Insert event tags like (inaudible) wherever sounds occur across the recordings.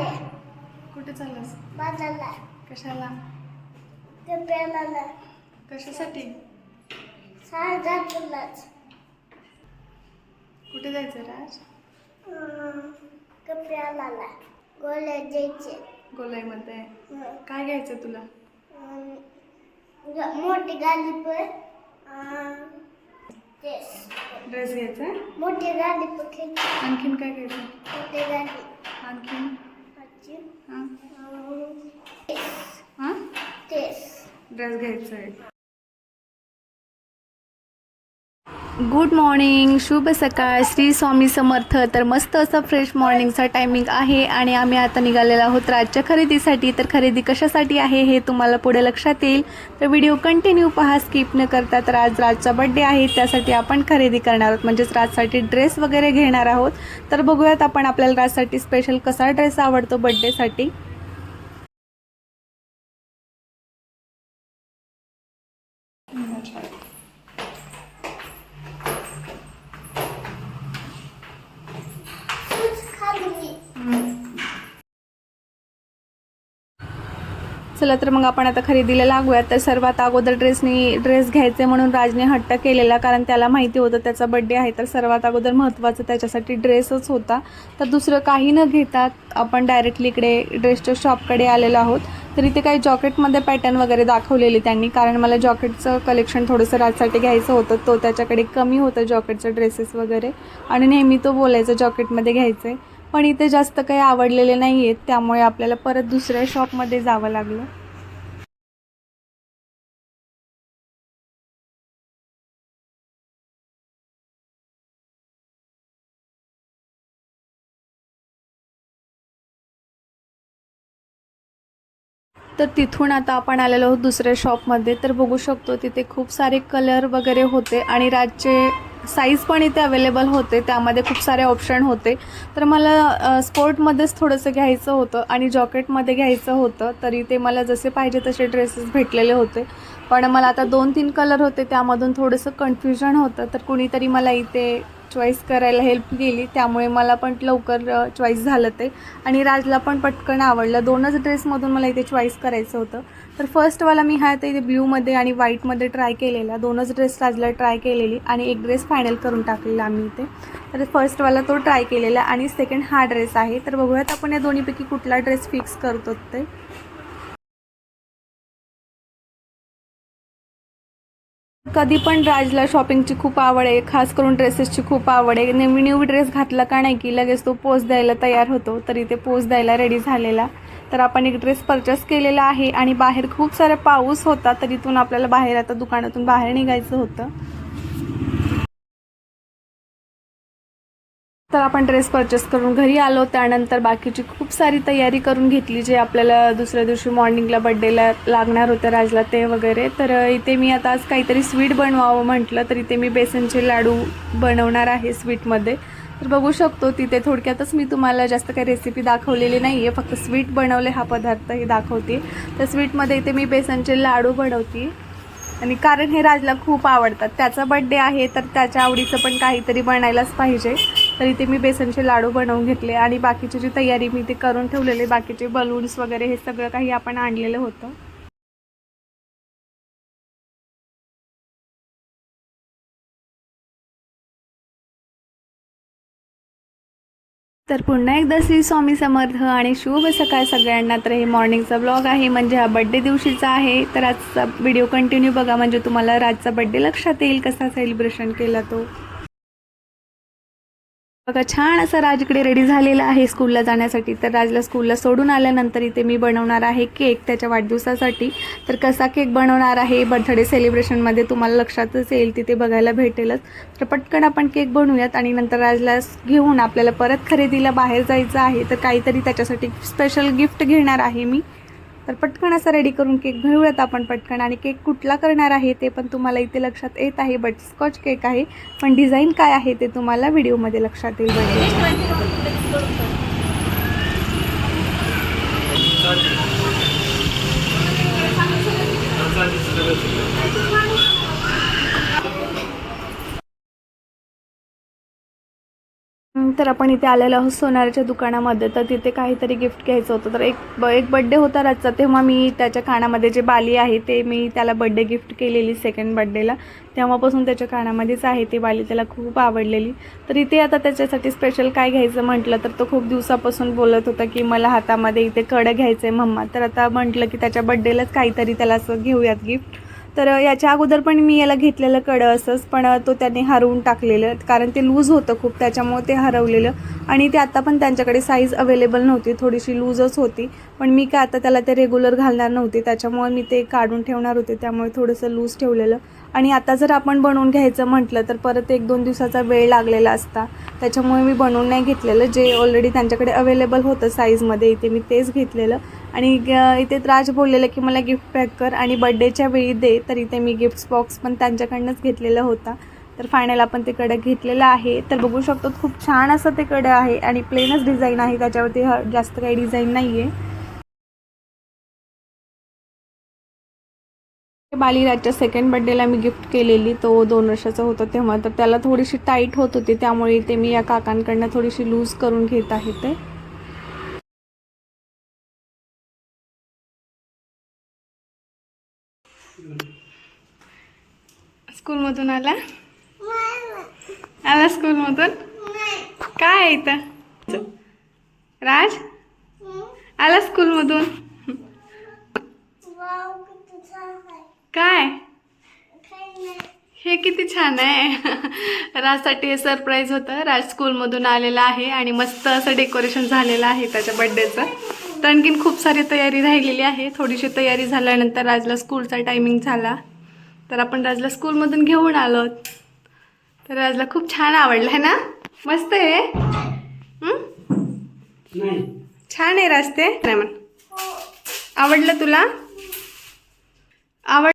चालले कुठे चाललास? बाजारला. कशाला? कपड्याला कशासाठी? साडेदहालाच कुठे जायचं राज? कपड्याला. गोळ्या द्यायचे. गोलाईमध्ये हं. काय घ्यायचं तुला? मोठी गाडी पण ड्रेस घ्यायचा? मोठी गाडी पण आणखीन काय घ्यायचं? मोठी गाडी आणखीन? हां. ड्रेस घ्यायचा आहे गुड मॉर्निंग शुभ सकाळ. श्री स्वामी समर्थ. तर मस्त असं फ्रेश मॉर्निंगचा टायमिंग आहे आणि आम्ही आता निघालेलो आहोत राज्य खरेदीसाठी. तर खरेदी कशासाठी आहे हे तुम्हाला पुढे लक्षात येईल. तर व्हिडिओ कंटिन्यू पहा स्किप न करता. तर आज राजचा बड्डे आहे त्यासाठी आपण खरेदी करणार आहोत. म्हणजेच राजसाठी ड्रेस वगैरे घेणार आहोत. तर बघूयात आपण आपल्याला राजसाठी स्पेशल कसा ड्रेस आवडतो बड्डेसाठी तूच खाली मी चला तर मग आपण आता खरेदीला लागूयात. तर सर्वात अगोदर ड्रेसनी ड्रेस घ्यायचे म्हणून राजने हट्ट केलेला कारण त्याला माहिती होतं त्याचा बड्डे आहे. तर सर्वात अगोदर महत्त्वाचं त्याच्यासाठी ड्रेसच होता. तर दुसरं काही न घेता आपण डायरेक्टली इकडे ड्रेसच्या शॉपकडे आलेलो आहोत. तर इथे काही जॉकेटमध्ये पॅटर्न वगैरे दाखवलेले त्यांनी कारण मला जॉकेटचं कलेक्शन थोडंसं राजसाठी घ्यायचं होतं. तो त्याच्याकडे कमी होतं जॉकेटचं ड्रेसेस वगैरे. आणि नेहमी तो बोलायचा जॉकेटमध्ये घ्यायचं आहे पण इथे जास्त काही आवडलेले नाही आहेत त्यामुळे आपल्याला परत दुसऱ्या शॉपमध्ये जावं लागलं. तर तिथून आता आपण आलेलो आहोत दुसऱ्या शॉपमध्ये. तर बघू शकतो तिथे खूप सारे कलर वगैरे होते आणि राजचे साईज पण इथे अवेलेबल होते त्यामध्ये खूप सारे ऑप्शन होते. तर मला स्पोर्टमध्येच थोडंसं घ्यायचं होतं आणि जॉकेटमध्ये घ्यायचं होतं तरी ते मला जसे पाहिजे तसे ड्रेसेस भेटलेले होते. पण मला आता दोन तीन कलर होते त्यामधून थोडंसं कन्फ्युजन होतं तर कुणीतरी मला इथे चॉईस करायला हेल्प केली त्यामुळे मला पण लवकर चॉईस झालं ते. आणि राजला पण पटकन आवडलं. दोनच ड्रेसमधून मला इथे चॉईस करायचं होतं. तर फर्स्टवाला मी हा इथे ब्ल्यूमध्ये आणि व्हाईटमध्ये ट्राय केलेला. दोनच ड्रेस राजला ट्राय केलेली आणि एक ड्रेस फायनल करून टाकलेला आम्ही इथे. तर फर्स्टवाला तो ट्राय केलेला आणि सेकंड हा ड्रेस आहे. तर बघूयात आपण या दोन्हीपैकी कुठला ड्रेस फिक्स करतो ते. कधी पण राजला शॉपिंगची खूप आवड आहे. खास करून ड्रेसेसची खूप आवड आहे. नेहमी न्यू ड्रेस घातला का नाही की लगेच तो पोच द्यायला तयार होतो. तर इथे पोच द्यायला रेडी झालेला. तर आपण एक ड्रेस परचेस केलेला आहे आणि बाहेर खूप सारा पाऊस होता तर इथून आपल्याला बाहेर आता दुकानातून बाहेर निघायचं होतं. तर आपण ड्रेस परचेस करून घरी आलो. त्यानंतर बाकीची खूप सारी तयारी करून घेतली जे आपल्याला दुसऱ्या दिवशी मॉर्निंगला बड्डेला लागणार होतं राजला ते वगैरे. तर इथे मी आता आज काहीतरी स्वीट बनवावं म्हटलं तर इथे मी बेसनचे लाडू बनवणार आहे स्वीटमध्ये तर बघू शकतो तिथे थोडक्यातच मी तुम्हाला जास्त काही रेसिपी दाखवलेली नाही आहे फक्त स्वीट बनवले हा पदार्थ हे दाखवते. तर स्वीटमध्ये इथे मी बेसनचे लाडू बनवते. आणि कारण हे राजला खूप आवडतात. त्याचा बड्डे आहे तर त्याच्या आवडीचं पण काहीतरी बनायलाच पाहिजे. तर इथे मी बेसनचे लाडू बनवून घेतले आणि बाकीची जी तयारी मी ते करून ठेवलेले बाकीचे बलून्स वगैरे हे सगळं काही आपण आणलेलं होतं. तर पुन्हा एकदा श्री स्वामी समर्थ आणि शुभ सकाळ सगळ्यांना. तर हे मॉर्निंगचा ब्लॉग आहे म्हणजे हा बड्डे दिवशीचा आहे. तर आजचा व्हिडिओ कंटिन्यू बघा म्हणजे तुम्हाला रातचा बड्डे लक्षात येईल कसा सेलिब्रेशन केला तो. बघा छान असं राज इकडे रेडी झालेला आहे स्कूलला जाण्यासाठी. तर राजला स्कूलला सोडून आल्यानंतर इथे मी बनवणार आहे केक त्याच्या वाढदिवसासाठी. तर कसा केक बनवणार आहे? बर्थडे सेलिब्रेशनमध्ये तुम्हाला लक्षातच येईल तिथे बघायला भेटेलच. तर पटकन आपण केक बनवूयात आणि नंतर राजला घेऊन आपल्याला परत खरेदीला बाहेर जायचं आहे. तर काहीतरी त्याच्यासाठी स्पेशल गिफ्ट घेणार आहे मी. तर पटकन असं रेडी करून केक घेऊयात आपण पटकन. आणि केक कुठला करणार आहे ते पण तुम्हाला इथे लक्षात येत आहे बट स्कॉच केक आहे. पण डिझाईन काय आहे ते तुम्हाला व्हिडिओमध्ये लक्षात येईल तर आपण इथे आलेलो आहोत सोनाराच्या दुकानामध्ये. तर तिथे काहीतरी गिफ्ट घ्यायचं होतं. तर एक ब एक बड्डे होता रातचा. तेव्हा मी त्याच्या कानामध्ये जे बाली आहे ते मी त्याला बड्डे गिफ्ट केलेली सेकंड बड्डेला तेव्हापासून त्याच्या कानामध्येच आहे ते बाली. त्याला खूप आवडलेली. तर इथे आता त्याच्यासाठी स्पेशल काय घ्यायचं म्हटलं तर तो खूप दिवसापासून बोलत होता की मला हातामध्ये इथे कडं घ्यायचं आहे मम्मा. तर आता म्हटलं की त्याच्या बड्डेलाच काहीतरी त्याला असं घेऊयात गिफ्ट तर याच्या अगोदर पण मी याला घेतलेलं कडं असंच पण तो त्याने हरवून टाकलेलं कारण ते लूज होतं खूप त्याच्यामुळे ते हरवलेलं. आणि ते आता पण त्यांच्याकडे साईज अवेलेबल नव्हती थोडीशी लूजच होती. पण मी काय आता त्याला ते रेग्युलर घालणार नव्हते त्याच्यामुळे मी ते काढून ठेवणार होते त्यामुळे थोडंसं लूज ठेवलेलं. आणि आता जर आपण बनवून घ्यायचं म्हटलं तर परत एक दोन दिवसाचा वेळ लागलेला असता. त्याच्यामुळे मी बनवून नाही घेतलेलं. जे ऑलरेडी त्यांच्याकडे अवेलेबल होतं साईजमध्ये इथे मी तेच घेतलेलं. आणि ग- इथे राज बोललेलं की मला गिफ्ट पॅक कर आणि बड्डेच्या वेळी दे तर इथे मी गिफ्ट बॉक्स पण त्यांच्याकडनंच घेतलेला होता. तर फायनल आपण ते कडं घेतलेलं आहे. तर बघू शकतो खूप छान असं ते कडं आहे आणि प्लेनच डिझाईन आहे. त्याच्यावरती ह- जास्त काही डिझाईन नाही आहे बालीराजच्या सेकंड बड्डेला मी गिफ्ट केलेली. तो दोन वर्षाचा होता तेव्हा. तर त्याला थोडीशी टाईट होत होती. त्यामुळे ते मी या काकांकडनं थोडीशी लूज करून घेत आहे ते. स्कूलमधून आला? आला स्कूलमधून? काय इथं? राज? आला स्कूलमधून वाव किती छान आहे काय? हे किती छान आहे. राजसाठी हे सरप्राईज होतं. राज स्कूलमधून आलेला आहे आणि मस्त असं डेकोरेशन झालेलं आहे त्याच्या बड्डेचं तर आणखीन खूप सारी तयारी राहिलेली आहे. थोडीशी तयारी झाल्यानंतर राजला स्कूलचा टायमिंग झाला. तर आपण राजला स्कूलमधून घेऊन आलो तर राजला खूप छान आवडलं आहे ना? मस्त आहे. हं? छान आहे राज ते. नाही म्हण. आवडलं तुला? आवड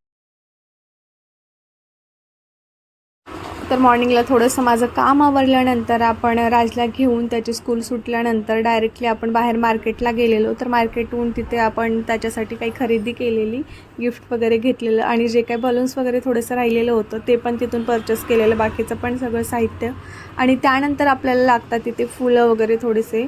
तर मॉर्निंगला थोडंसं माझं काम आवरल्यानंतर आपण राजला घेऊन त्याची स्कूल सुटल्यानंतर डायरेक्टली आपण बाहेर मार्केटला गेलेलो. तर मार्केटहून तिथे आपण त्याच्यासाठी काही खरेदी केलेली गिफ्ट वगैरे घेतलेलं आणि जे काही बलून्स वगैरे थोडंसं राहिलेलं होतं ते पण तिथून परचेस केलेलं. बाकीचं पण सगळं साहित्य. आणि त्यानंतर आपल्याला लागतात तिथे फुलं वगैरे थोडेसे.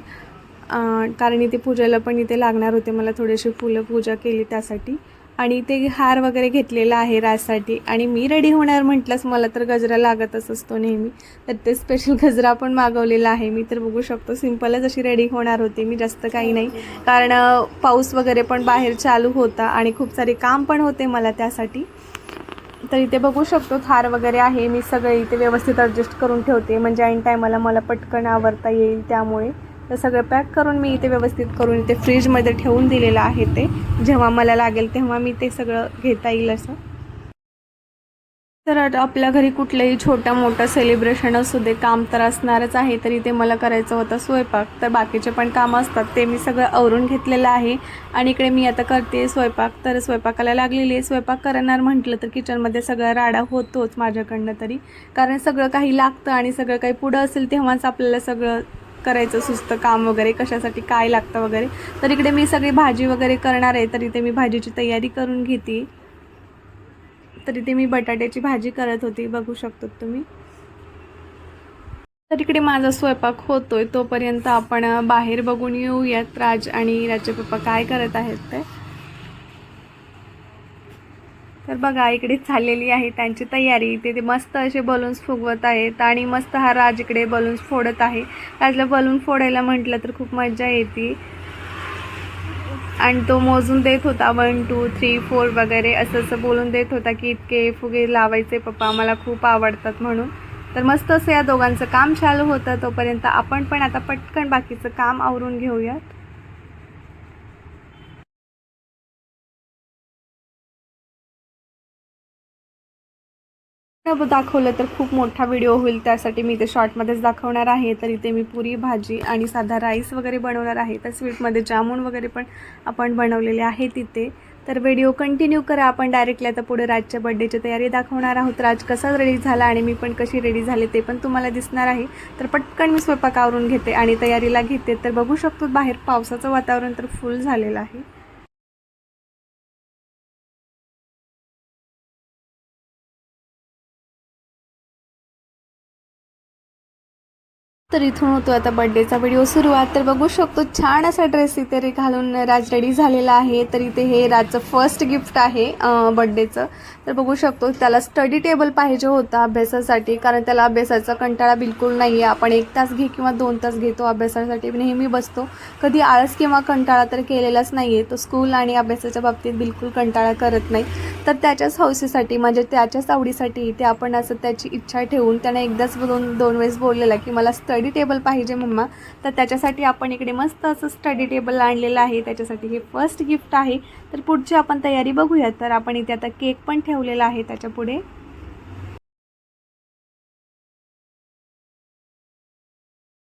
कारण इथे पूजेला पण इथे लागणार होते. मला थोडेसे फुलं पूजा केली त्यासाठी. आणि ते हार वगैरे घेतलेला आहे राजसाठी. आणि मी रेडी होणार म्हटलंच मला तर गजरा लागतच असतो नेहमी. तर ते स्पेशल (laughs) गजरा पण मागवलेला आहे. मी तर बघू शकतो सिम्पलच अशी रेडी होणार होती. मी जास्त काही नाही. कारण पाऊस वगैरे पण बाहेर चालू होता आणि खूप सारे काम पण होते मला त्यासाठी. तर इथे बघू शकतो थार वगैरे आहे. मी सगळे इथे व्यवस्थित ॲडजस्ट करून ठेवते. म्हणजे ऐन टायमाला मला पटकन आवरता येईल त्यामुळे. तर सगळं पॅक करून मी इथे व्यवस्थित करून इथे फ्रीजमध्ये ठेवून दिलेलं आहे ते. जेव्हा मला लागेल तेव्हा मी ते सगळं घेता येईल असं. तर आपल्या घरी कुठलंही छोटं मोठं सेलिब्रेशन असू दे काम तर असणारच आहे तरी ते मला करायचं होतं स्वयंपाक. तर बाकीचे पण कामं असतात ते मी सगळं आवरून घेतलेलं आहे. आणि इकडे मी आता करते स्वयंपाक. तर स्वयंपाकाला लागलेली आहे स्वयंपाक करणार म्हटलं तर किचनमध्ये सगळा राडा होतोच माझ्याकडनं तरी. कारण सगळं काही लागतं आणि सगळं काही पुढं असेल तेव्हाच आपल्याला सगळं करायचं सुस्त काम वगैरे कशासाठी काय लागतं वगैरे. तर इकडे मी सगळी भाजी वगैरे करणार आहे तर इथे मी भाजीची तयारी करून घेते. तर इथे मी बटाट्याची भाजी करत होती बघू शकतो तुम्ही. तर इकडे माझा स्वयंपाक होतोय तोपर्यंत आपण बाहेर बघून येऊयात राज आणि राजचे पप्पा काय करत आहेत ते. तर बघा इकडे चाललेली आहे त्यांची तयारी. ते ते मस्त असे बलून्स फुगवत आहेत आणि मस्त हा राज इकडे बलून्स फोडत आहे. राजला बलून फोडायला म्हटलं तर खूप मजा येते. आणि तो मोजून देत होता वन टू थ्री फोर वगैरे असं असं बोलून देत होता की इतके फुगे लावायचे पप्पा मला खूप आवडतात म्हणून. तर मस्त असं या दोघांचं काम चालू होतं तोपर्यंत आपण पण आता पटकन बाकीचं काम आवरून घेऊयात. दाखवलं तर खूप मोठा व्हिडिओ होईल. त्यासाठी मी इथे शॉर्टमध्येच दाखवणार आहे. तर इथे मी पुरी भाजी आणि साधा राईस वगैरे बनवणार आहे. तर स्वीटमध्ये जामून वगैरे पण आपण बनवलेले आहे तिथे तर व्हिडिओ कंटिन्यू करा. आपण डायरेक्टली आता पुढे राजच्या बड्डेची तयारी दाखवणार आहोत. राज कसा रेडी झाला आणि मी पण कशी रेडी झाले ते पण तुम्हाला दिसणार आहे. तर पटकन मी स्वयंपाक आवरून घेते आणि तयारीला घेते. तर बघू शकतो बाहेर पावसाचं वातावरण तर फुल झालेलं आहे. तर इथून होतो आता बड्डेचा व्हिडिओ सुरुवात. तर बघू शकतो छान असा ड्रेस इथे रे घालून राज रेडी झालेला आहे. तर इथे हे राजचं फर्स्ट गिफ्ट आहे बड्डेचं तर बघू शकतो त्याला स्टडी टेबल पाहिजे होता अभ्यासासाठी. कारण त्याला अभ्यासाचा कंटाळा बिलकुल नाही आहे आपण एक तास घे किंवा दोन तास घेतो अभ्यासासाठी. नेहमी बसतो. कधी आळस किंवा कंटाळा तर केलेलाच नाही आहे तो स्कूल आणि अभ्यासाच्या बाबतीत बिलकुल कंटाळा करत नाही. तर त्याच्याच हौसेसाठी म्हणजे त्याच्याच आवडीसाठी ते आपण असं त्याची इच्छा ठेवून त्याने एकदाच दोन दोन वेळेस बोललेला की मला स्टडी टेबल पाहिजे मम्मा. तर त्याच्यासाठी आपण इकडे मस्त असं स्टडी टेबल आणलेलं आहे. त्याच्यासाठी हे फर्स्ट गिफ्ट आहे. तर पुढची आपण तयारी बघूया. तर आपण इथे आता केक पण ठेवलेला आहे त्याच्या पुढे.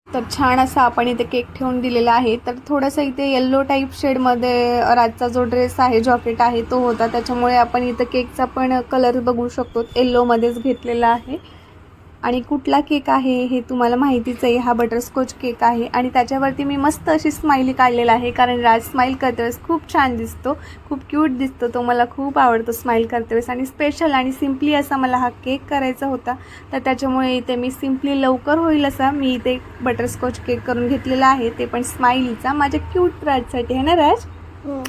तर छान असा आपण इथे केक ठेवून दिलेला आहे. तर थोडंसं इथे येल्लो टाईप शेडमध्ये रातचा जो ड्रेस आहे जॉकेट आहे तो होता. त्याच्यामुळे आपण इथं केकचा पण कलर बघू शकतो. येल्लोमध्येच घेतलेला आहे. आणि कुठला केक आहे हे तुम्हाला माहितीच आहे हा बटरस्कॉच केक आहे आणि त्याच्यावरती मी मस्त अशी स्माइली काढलेला आहे कारण राज स्माईल करते वेळेस खूप छान दिसतो खूप क्यूट दिसतो तो मला खूप आवडतो स्माईल करते वेळेस आणि स्पेशल आणि सिम्पली असा मला हा केक करायचा होता. तर त्याच्यामुळे इथे मी सिम्पली लवकर होईल असा मी इथे बटरस्कॉच केक करून घेतलेला आहे ते पण स्माइलीचा माझ्या क्यूट राजसाठी आहे ना राज? हो.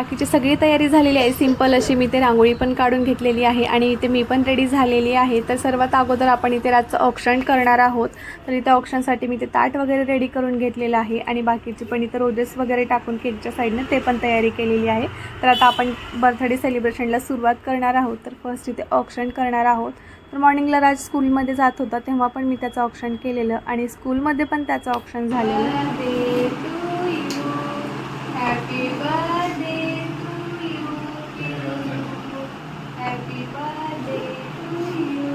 बाकीची सगळी तयारी झालेली आहे. सिंपल अशी मी ते रांगोळी पण काढून घेतलेली आहे आणि इथे मी पण रेडी झालेली आहे. तर सर्वात अगोदर आपण इथे रातचं ऑप्शन करणार आहोत. तर इथे ऑप्शनसाठी मी ते ताट वगैरे रेडी करून घेतलेलं आहे आणि बाकीची पण इथे रोजेस वगैरे टाकून केकच्या साईडनं ते पण तयारी केलेली आहे. तर आता आपण बर्थडे सेलिब्रेशनला सुरुवात करणार आहोत. तर फर्स्ट इथे ऑप्शन करणार आहोत. तर मॉर्निंगला राज स्कूलमध्ये जात होता तेव्हा पण मी त्याचं ऑप्शन केलेलं आणि स्कूलमध्ये पण त्याचं ऑप्शन झालेलं happy birthday to you happy birthday to you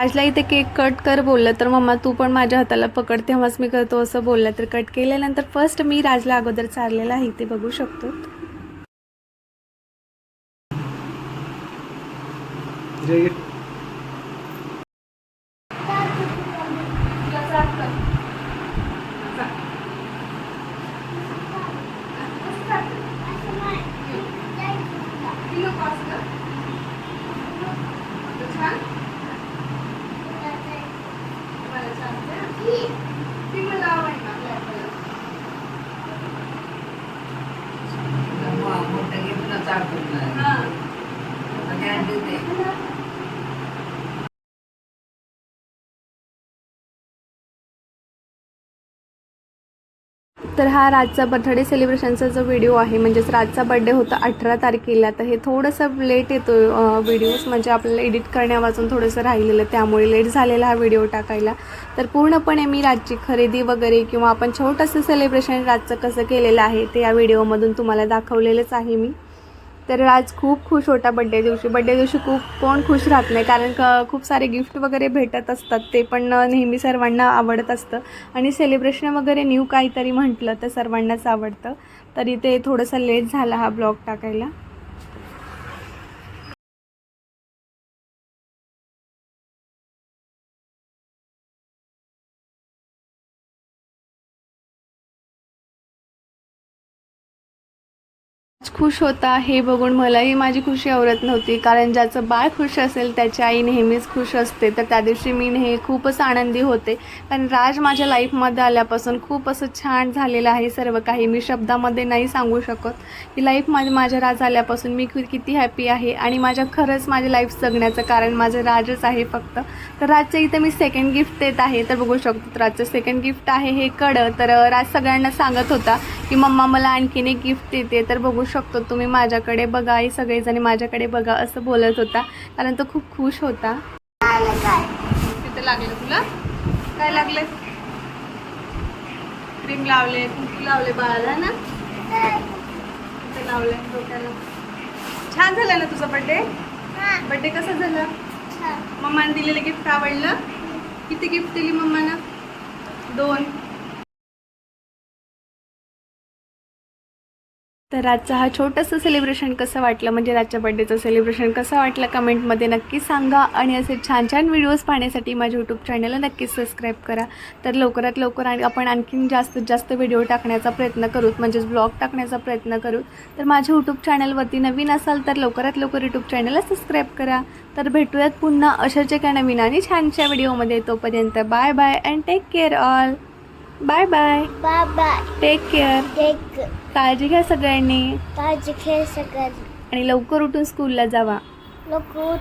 आजला इथे केक कट कर बोललं तर मम्मा तू पण माझ्या हाताला पकड तेव्हाच मी करतो असं बोललं तर कट केल्यानंतर फर्स्ट मी राजला अगोदर चाललेलं आहे ते बघू शकतो. तर हा राजचा बर्थडे सेलिब्रेशनचा जो व्हिडिओ आहे म्हणजेच राजचा बड्डे होता अठरा तारखेला तर हे थोडंसं लेट येतो व्हिडिओज म्हणजे आपल्याला एडिट करण्यावाचून थोडंसं राहिलेलं त्यामुळे लेट झालेला हा व्हिडिओ टाकायला. तर पूर्णपणे मी राजची खरेदी वगैरे किंवा आपण छोटंसं सेलिब्रेशन राजचं कसं केलेलं आहे ते या व्हिडिओमधून तुम्हाला दाखवलेलंच आहे मी. तर राज खूप खुश होता बड्डे दिवशी. बड्डे दिवशी खूप कोण खुश राहत नाही कारण क खूप सारे गिफ्ट वगैरे भेटत असतात. ते पण नेहमी सर्वांना आवडत असतं. आणि सेलिब्रेशन वगैरे न्यू काहीतरी म्हटलं तर सर्वांनाच आवडतं. तरी ते थोडंसं लेट झाला हा ब्लॉग टाकायला. खुश होता हे बघून मलाही माझी खुशी आवरत नव्हती. कारण ज्याचं बाळ खुश असेल त्याची आई नेहमीच खुश असते. तर त्या दिवशी मी नेहमी खूपच आनंदी होते. कारण राज माझ्या लाईफमध्ये आल्यापासून खूप असं छान झालेलं आहे सर्व काही. मी शब्दामध्ये नाही सांगू शकत की लाईफमध्ये माझ्या राज आल्यापासून मी किती हॅपी आहे आणि माझ्या खरंच माझ्या लाईफ जगण्याचं कारण माझं राजच आहे फक्त. तर राजचं इथं मी सेकंड गिफ्ट देत आहे. तर बघू शकतो राजचं सेकंड गिफ्ट आहे हे कळं तर राज सगळ्यांना सांगत होता की मम्मा मला आणखीन एक गिफ्ट देते. तर बघू शकतो तुम्ही माझ्याकडे बघा आई सगळेजणी माझ्याकडे बघा असं बोलत होता. कारण तो खूप खुश होता. तिथे लागलं तुला? काय लागले? क्रीम लावले कुंकू लावले बाळाला ना? तिथे लावले डोक्याला. छान झालं ना तुझा बड्डे बड्डे कसा झाला? मम्माने दिलेलं गिफ्ट आवडलं? किती गिफ्ट दिली मम्मानं? दोन. तर आजचा हा छोटंसं सेलिब्रेशन कसं वाटलं? म्हणजे राजच्या बड्डेचं सेलिब्रेशन कसं वाटलं? कमेंटमध्ये नक्की सांगा. आणि असे छान छान व्हिडिओज पाहण्यासाठी माझ्या यूट्यूब चॅनलला नक्कीच सबस्क्राईब करा. तर लवकरात लवकर आणि आपण आणखीन जास्तीत जास्त व्हिडिओ टाकण्याचा प्रयत्न करूत. म्हणजेच ब्लॉग टाकण्याचा प्रयत्न करू तर माझ्या यूट्यूब चॅनलवरती नवीन असाल तर लवकरात लवकर यूट्यूब चॅनलला सबस्क्राईब करा. तर भेटूयात पुन्हा अशाच एका नवीन आणि छानशा व्हिडिओमध्ये तोपर्यंत bye bye and take care all bye bye bye bye take care take काळजी घ्या सगळ्यांनी. काळजी खेळ सगळं आणि लवकर उठून स्कूलला जावा. नको